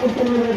কতগুলো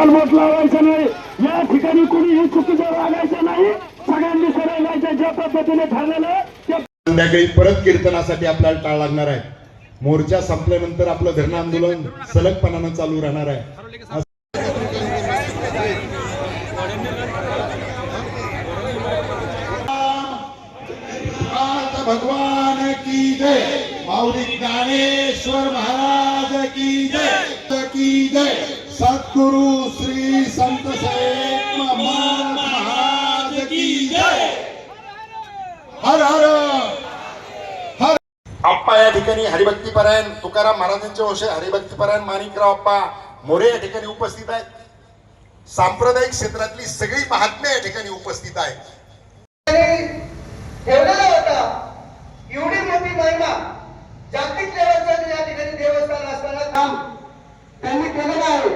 वर्षाला गालबोट लावायचं नाही. या ठिकाणी कुणीही चुकीचं वागायचं नाही. सगळ्यांनी सरळ ज्या पद्धतीने ठरलेलं संध्याकाळी परत कीर्तनासाठी आपल्याला टाळ लागणार आहे. मोर्चा संपल्यानंतर आपलं धरणं आंदोलन सलगपणानं चालू राहणार आहे. आज भगवान की जय माऊली ज्ञानेश्वर महाराज की जय की जय. सद्गुरु श्री संत महाराज की जय। हर हर। आप्पा या ठिकाणी हरिभक्तीपरायण तुकाराम महाराजांचे वंश हरिभक्तीपरायण माणिकराव आप्पा मोरे या ठिकाणी उपस्थित आहेत. सांप्रदायिक क्षेत्रातली सगळी महात्म्य या ठिकाणी उपस्थित आहेत. ठेवलेला होता एवढी मोठी महिमा जागतिक लेवलचं या ठिकाणी देवस्थान असताना काम त्यांनी केलेलं आहे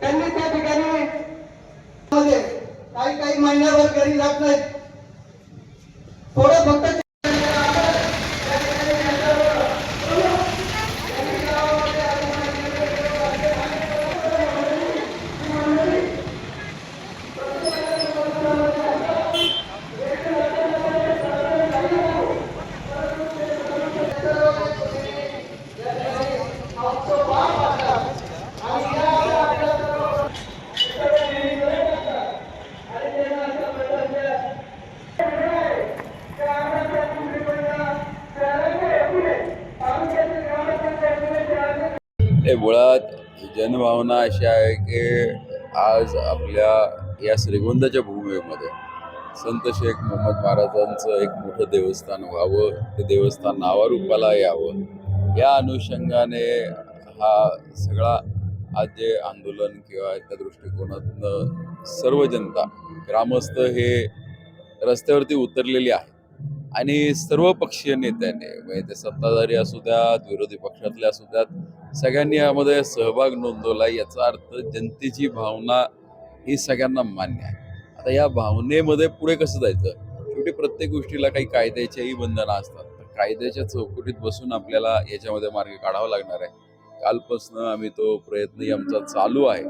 त्यांनी त्या ठिकाणी मध्ये काही काही महिन्यावर घरी जात नाहीत थोडं फक्त हे मुळात जनभावना अशी आहे की आज आपल्या या श्रीगोंदाच्या भूमीमध्ये संत शेख मोहम्मद महाराजांचं एक मोठं देवस्थान व्हावं ते देवस्थान नावारूपाला यावं या अनुषंगाने हा सगळा आज जे आंदोलन किंवा त्या दृष्टिकोनातनं सर्व जनता ग्रामस्थ हे रस्त्यावरती उतरलेली आहे आणि सर्व पक्षीय नेत्याने म्हणजे ते सत्ताधारी असू द्यात विरोधी पक्षातले असू द्यात सगळ्यांनी यामध्ये सहभाग नोंदवला. याचा अर्थ जनतेची भावना ही सगळ्यांना मान्य आहे. आता या भावनेमध्ये पुढे कसं जायचं? शेवटी प्रत्येक गोष्टीला काही कायद्याच्याही बंधनं असतात. तर कायद्याच्या चौकटीत बसून आपल्याला याच्यामध्ये मार्ग काढावा लागणार आहे. कालपासनं आम्ही तो प्रयत्नही आमचा चालू आहे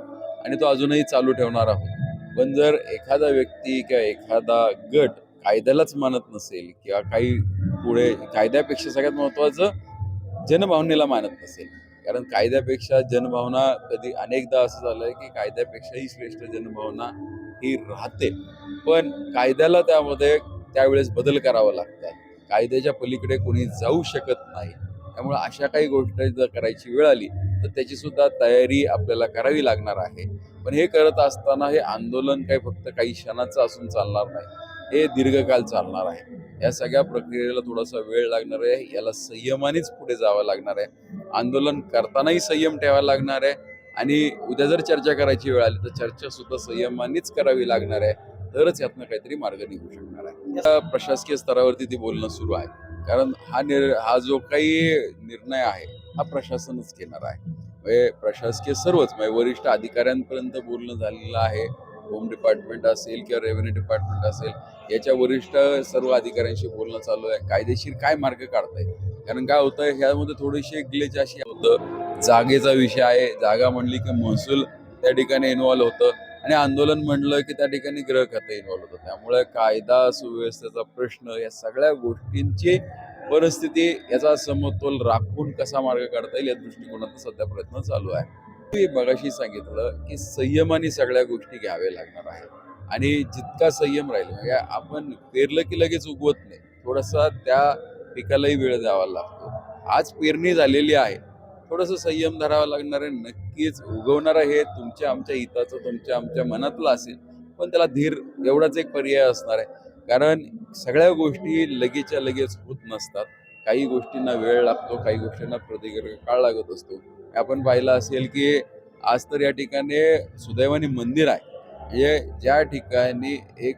आणि तो अजूनही चालू ठेवणार आहोत. पण जर एखादा व्यक्ती किंवा एखादा गट कायद्यालाच मानत नसेल किंवा काही पुढे कायद्यापेक्षा सगळ्यात महत्त्वाचं जनभावनेला मानत नसेल. कारण कायद्यापेक्षा जनभावना कधी अनेकदा असं झालं आहे की कायद्यापेक्षाही श्रेष्ठ जनभावना ही राहते. पण कायद्याला त्यामध्ये त्यावेळेस बदल करावा लागतात. कायद्याच्या पलीकडे कोणी जाऊ शकत नाही. त्यामुळे अशा काही गोष्टी जर करायची वेळ आली तर त्याची सुद्धा तयारी आपल्याला करावी लागणार आहे. पण हे करत असताना हे आंदोलन काही फक्त काही क्षणाचं असून चालणार नाही. हे दीर्घकाल चालणार आहे. या सगळ्या प्रक्रियेला थोडासा वेळ लागणार आहे. याला संयमानेच पुढे जावं लागणार आहे. आंदोलन करतानाही संयम ठेवायला लागणार आहे. आणि उद्या जर चर्चा करायची वेळ आली तर चर्चा सुद्धा संयमानेच करावी लागणार आहे. तरच यातनं काहीतरी मार्ग निघू शकणार आहे. प्रशासकीय स्तरावरती ती बोलणं सुरू आहे. कारण हा निर हा जो काही निर्णय आहे हा प्रशासनच घेणार आहे. म्हणजे प्रशासकीय सर्वच म्हणजे वरिष्ठ अधिकाऱ्यांपर्यंत बोलणं झालेलं आहे. होम डिपार्टमेंट असेल किंवा रेव्हेन्यू डिपार्टमेंट असेल याच्या वरिष्ठ सर्व अधिकाऱ्यांशी बोलणं चालू आहे. कायदेशीर काय मार्ग काढता येईल कारण काय होतं ह्यामध्ये थोडीशी ग्लेच अशी होतं. जागेचा विषय आहे. जागा म्हणली की महसूल त्या ठिकाणी इन्व्हॉल्व होतं. आणि आंदोलन म्हणलं की त्या ठिकाणी ग्रह खातं इन्व्हॉल्व होतं. त्यामुळे कायदा सुव्यवस्थेचा प्रश्न या सगळ्या गोष्टींची परिस्थिती याचा समतोल राखून कसा मार्ग काढता येईल या दृष्टिकोनातून सध्या प्रयत्न चालू आहे. मी मगाशी सांगितलं की संयमाने सगळ्या गोष्टी घ्याव्या लागणार आहेत. आणि जितका संयम राहील म्हणजे आपण पेरलं की लगेच उगवत नाही. थोडासा त्या पिकालाही वेळ द्यावा लागतो. आज पेरणी झालेली आहे. थोडंसं संयम धरावा लागणार आहे. नक्कीच उगवणारं हे तुमच्या आमच्या हिताचं तुमच्या आमच्या मनातलं असेल पण त्याला धीर एवढाच एक पर्याय असणार आहे. कारण सगळ्या गोष्टी लगेचच्या लगेच होत नसतात. काही गोष्टींना वेळ लागतो काही गोष्टींना प्रतिक्रिया काळ लागत असतो. आपण पाहिलं असेल की आज तर या ठिकाणी सुदैवानी मंदिर आहे. हे ज्या ठिकाणी एक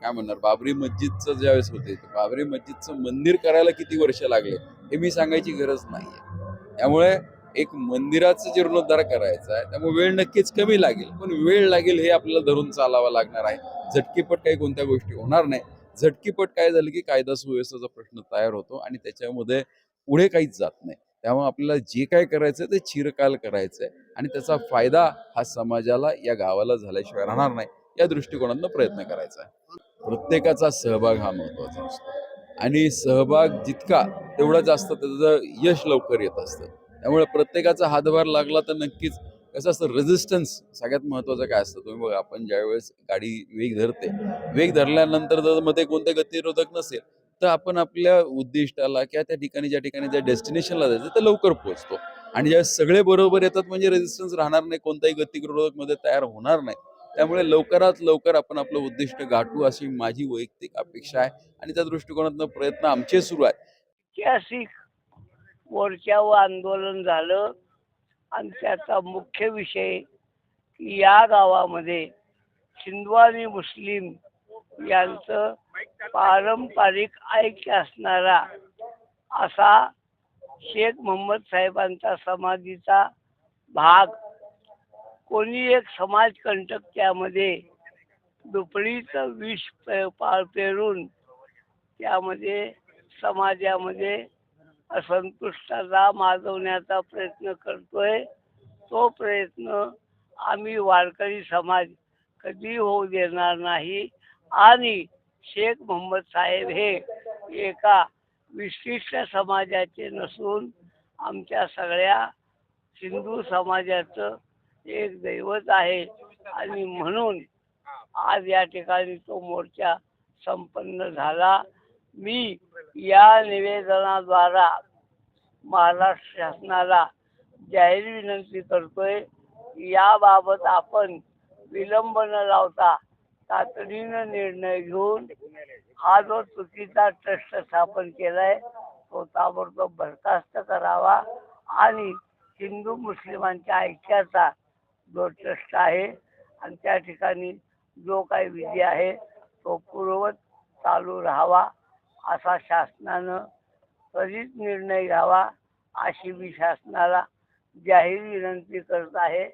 काय म्हणणार बाबरी मस्जिदचं ज्यावेळेस होते बाबरी मस्जिदचं मंदिर करायला किती वर्ष लागले हे मी सांगायची गरज नाही आहे. त्यामुळे एक मंदिराचं जीर्णोद्धार करायचा आहे त्यामुळे वेळ नक्कीच कमी लागेल. पण वेळ लागेल हे आपल्याला धरून चालावं लागणार आहे. झटकीपट काही कोणत्या गोष्टी होणार नाही. झटकीपट काय झालं की कायदा सुव्यवस्थेचा प्रश्न तयार होतो आणि त्याच्यामध्ये पुढे काहीच जात नाही. त्यामुळे आपल्याला जे काय करायचं ते चिरकाल करायचं आहे आणि त्याचा फायदा हा समाजाला या गावाला झाल्याशिवाय राहणार नाही. या दृष्टिकोनातून प्रयत्न करायचा आहे. प्रत्येकाचा सहभाग हा महत्त्वाचा असतो. आणि सहभाग जितका तेवढा जास्त त्याचं यश लवकर येत असतं. त्यामुळे प्रत्येकाचा हातभार लागला तर नक्कीच कसं असतं रेझिस्टन्स सगळ्यात महत्त्वाचं काय असतं? तुम्ही बघा आपण ज्यावेळेस गाडी वेग धरते वेग धरल्यानंतर जर मध्ये कोणते गतिरोधक नसेल तर आपण आपल्या उद्दिष्टाला किंवा त्या ठिकाणी ज्या ठिकाणी ज्या डेस्टिनेशनला जायचं तर लवकर पोहोचतो. आणि ज्या सगळे बरोबर येतात म्हणजे रेझिस्टन्स राहणार नाही कोणताही गतिरोधकमध्ये तयार होणार नाही. त्यामुळे लवकरात लवकर आपण आपलं उद्दिष्ट गाठू अशी माझी वैयक्तिक अपेक्षा आहे. आणि त्या दृष्टिकोनातून प्रयत्न आमचे सुरू आहेत. ऐतिहासिक मोर्चावर आंदोलन झालं. आणि त्याचा मुख्य विषय या गावामध्ये सिंधवानी मुस्लिम यांचं पारंपरिक ऐक्य असणारा असा शेख मोहम्मद साहेबांचा समाधीचा भाग कोणी एक समाजकंटक त्यामध्ये दुपडीचं विष पे पा पेरून त्यामध्ये समाजामध्ये असंतुष्टता माजवण्याचा प्रयत्न करतोय तो प्रयत्न आम्ही वारकरी समाज कधी होऊ देणार नाही आणि शेख मोहम्मद साहेब हे एका विशिष्ट समाजाचे नसून आमच्या सगळ्या हिंदू समाजाचं एक दैवत आहे. आणि म्हणून आज या ठिकाणी तो मोर्चा संपन्न झाला. मी या निवेदनाद्वारा महाराष्ट्र शासनाला जाहीर विनंती करतोय. याबाबत आपण विलंब न लावता तातडीनं निर्णय घेऊन हा जो चुकीचा ट्रस्ट स्थापन केलाय तो ताबडतोब बरखास्त करावा आणि हिंदू मुस्लिमांच्या ऐक्याचा जो ट्रस्ट आहे आणि त्या ठिकाणी जो काही विधी आहे तो पूर्ववत चालू राहावा असा शासनानं त्वरित निर्णय घ्यावा अशी मी शासनाला जाहीर विनंती करत आहे.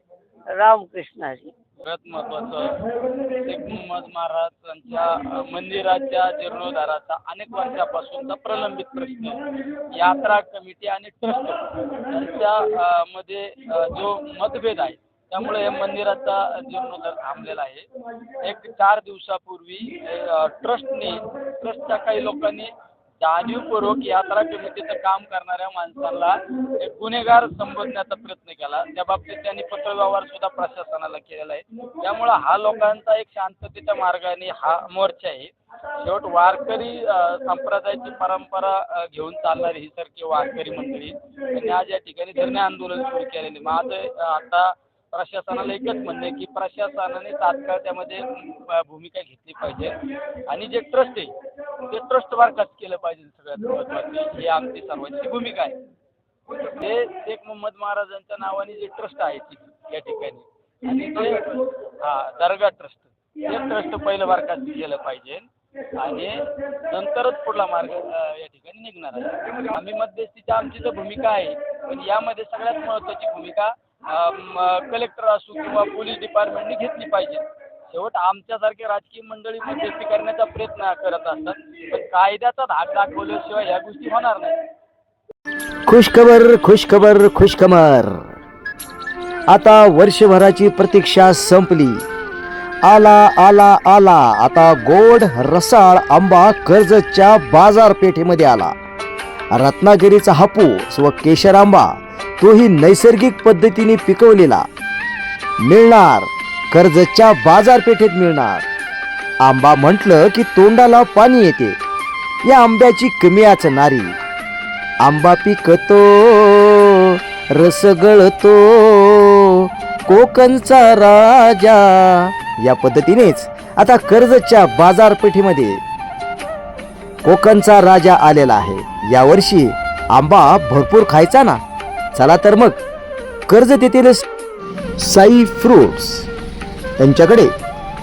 रामकृष्णाची सगळ्यात महत्वाचं शेख मोहम्मद महाराजांच्या मंदिराच्या जीर्णोद्धाराचा अनेक वर्षापासूनचा प्रलंबित प्रश्न. यात्रा कमिटी आणि ट्रस्ट यांच्या मध्ये जो मतभेद आहे त्यामुळे हे मंदिराचा जीर्णोद्धार थांबलेला आहे. एक चार दिवसापूर्वी ट्रस्टने ट्रस्टच्या काही लोकांनी जाणीवपूर्वक यात्रा कमिटीचं काम करणाऱ्या माणसाला एक गुन्हेगार संबोधण्याचा प्रयत्न केला. त्या बाबतीत त्यांनी पत्रव्यवहार सुद्धा प्रशासनाला केलेला आहे. त्यामुळं हा लोकांचा एक शांततेच्या मार्गाने हा मोर्चा आहे. शेवट वारकरी संप्रदायाची परंपरा घेऊन चालणारी ही सारखी वारकरी मंडळी. त्यांनी आज या ठिकाणी धरणे आंदोलन सुरू केलेले. माझं आता प्रशासनाला एकच म्हणणं आहे की प्रशासनाने तात्काळ त्यामध्ये भूमिका घेतली पाहिजे. आणि जे ट्रस्ट आहे ते ट्रस्ट बरखास्त केलं पाहिजे सगळ्यात महत्त्वाची ही आमची सर्वांची भूमिका आहे. ते शेख मोहम्मद महाराजांच्या नावाने जे ट्रस्ट आहे ती- या ठिकाणी. आणि ते हा दर्गा ट्रस्ट ते ट्रस्ट पहिलं बरखास्त केलं पाहिजे. आणि नंतरच पुढला मार्ग या ठिकाणी निघणार आहे. आम्ही मध्यस्थीची आमची तर भूमिका आहे पण यामध्ये सगळ्यात महत्त्वाची भूमिका कलेक्टर असो किंवा पोलीस डिपार्टमेंटने घेतली पाहिजे. शेवट आमच्यासारखे राजकीय मंडळी मध्यस्थी करण्याचा प्रयत्न करत असतात. पण कायद्याचा धाक दाखवल्याशिवाय ह्या गोष्टी होणार नाही. खुशखबर खुशखबर खुशखबर. आता वर्षभराची प्रतीक्षा संपली. आला आला आला. आता गोड रसाळ आंबा कर्जतच्या बाजारपेठेमध्ये आला. रत्नागिरीचा हापूस व केशर आंबा. तोही नैसर्गिक पद्धतीने पिकवलेला. मिळणार. कर्जतच्या बाजारपेठेत मिळणार. आंबा म्हटलं की तोंडाला पाणी येते. या आंब्याची कमी नारी आंबा पिकतो रस गळतो कोकणचा राजा. या पद्धतीनेच आता कर्जतच्या बाजारपेठेमध्ये कोकणचा राजा आलेला आहे. यावर्षी आंबा भरपूर खायचा ना? चला तर मग. कर्ज येथील साई फ्रुट्स. यांच्याकडे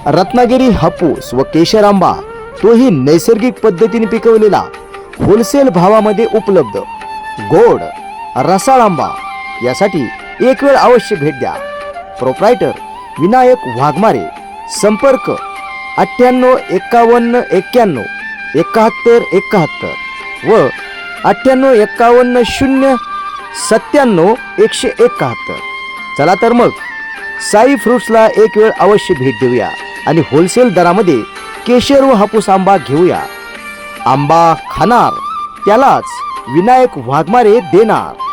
रत्नागिरी हापूस व केशर आंबा तोही नैसर्गिक पद्धतीने पिकवलेला होलसेल भावामध्ये उपलब्ध. गोड रसाळ आंबा यासाठी एक वेळ अवश्य भेट द्या. प्रोप्रायटर विनायक वाघमारे. संपर्क अठ्ठ्याण्णव एकावन्न एक्क्याण्णव एकाहत्तर एकाहत्तर व अठ्ठ्याण्णव एकावन्न शून्य सत्त्याण्णव एकशे एकाहत्तर. चला तर मग साई फ्रुट्सला एक वेळ अवश्य भेट देऊया आणि होलसेल दरामध्ये केशर व हापूस आंबा घेऊया. आंबा खाणार त्यालाच विनायक वाघमारे देणार.